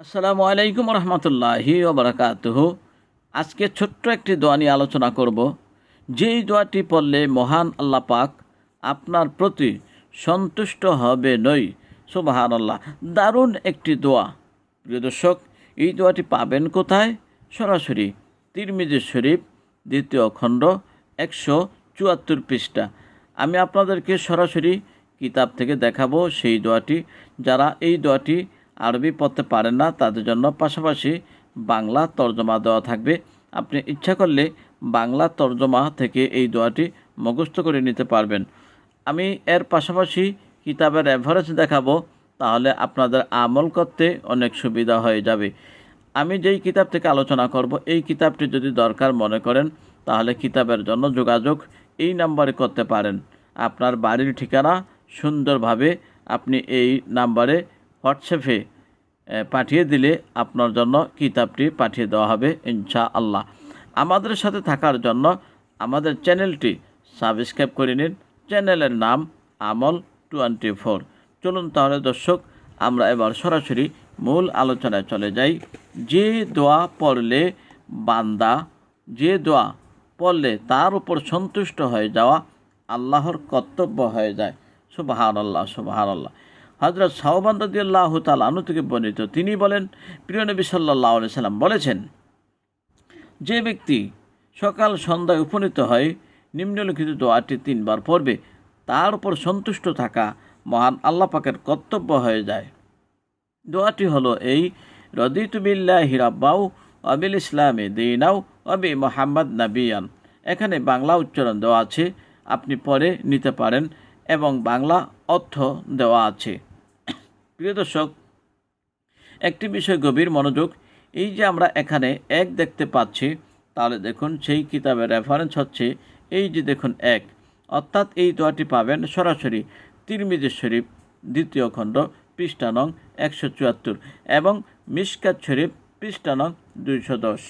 আসসালামু আলাইকুম রহমতুল্লাহি ওবরাকাতুহু আজকে ছোট্ট একটি দোয়া নিয়ে আলোচনা করব। যেই দোয়াটি পড়লে মহান আল্লাহ পাক আপনার প্রতি সন্তুষ্ট হবে নই। সুবাহান আল্লাহ দারুণ একটি দোয়া। প্রিয় দর্শক, এই দোয়াটি পাবেন কোথায়? সরাসরি তিরমিজি শরীফ, দ্বিতীয় খণ্ড, একশো চুয়াত্তর পৃষ্ঠা। আমি আপনাদেরকে সরাসরি কিতাব থেকে দেখাবো সেই দোয়াটি। যারা এই দোয়াটি আরবি পড়তে পারেন না, তাদের জন্য পাশাপাশি বাংলা তর্জমা দেওয়া থাকবে। আপনি ইচ্ছা করলে বাংলা তর্জমা থেকে এই দোয়াটি মুখস্থ করে নিতে পারবেন। আমি এর পাশাপাশি কিতাবের অ্যাভারেজ দেখাবো, তাহলে আপনাদের আমল করতে অনেক সুবিধা হয়ে যাবে। আমি যেই কিতাব থেকে আলোচনা করব, এই কিতাবটি যদি দরকার মনে করেন, তাহলে কিতাবের জন্য যোগাযোগ এই নাম্বারে করতে পারেন। আপনার বাড়ির ঠিকানা সুন্দরভাবে আপনি এই নাম্বারে হোয়াটসঅ্যাপে পাঠিয়ে দিলে আপনার জন্য কিতাবটি পাঠিয়ে দেওয়া হবে ইনশা আল্লাহ আমাদের সাথে থাকার জন্য আমাদের চ্যানেলটি সাবস্ক্রাইব করে নিন। চ্যানেলের নাম আমল টোয়েন্টি ফোর। চলুন তাহলে দর্শক, আমরা এবার সরাসরি মূল আলোচনায় চলে যাই। যে দোয়া পড়লে বান্দা, যে দোয়া পড়লে তার উপর সন্তুষ্ট হয়ে যাওয়া আল্লাহর কর্তব্য হয়ে যায়। সুবাহান আল্লাহ সুবাহান আল্লাহ হজরত সাহবান রদিয়াল্লাহ থেকে বর্ণিত। তিনি বলেন, প্রিয় নবী সাল্লাহ সাল্লাম বলেছেন, যে ব্যক্তি সকাল সন্ধ্যায় উপনীত হয়, নিম্নলিখিত দোয়াটি তিনবার পড়বে, তার উপর সন্তুষ্ট থাকা মহান আল্লাহ পাকের কর্তব্য হয়ে যায়। দোয়াটি হলো এই রদিতুবিল্লাহ হিরাব্বাউ অবিল ইসলামে দিনাও অবি মোহাম্মদ নাবিয়ান। এখানে বাংলা উচ্চারণ দেওয়া আছে, আপনি পরে নিতে পারেন এবং বাংলা অর্থ দেওয়া আছে। প্রিয় দর্শক, একটি বিষয় গভীর মনোযোগ। এই যে আমরা এখানে এক দেখতে পাচ্ছি, তাহলে দেখুন সেই কিতাবের রেফারেন্স হচ্ছে এই যে দেখুন এক। অর্থাৎ এই দোয়াটি পাবেন সরাসরি তিরমিজি শরীফ, দ্বিতীয় খণ্ড পৃষ্ঠানং একশো চুয়াত্তর এবং মিসকাত শরীফ পৃষ্ঠানং দুইশো দশ।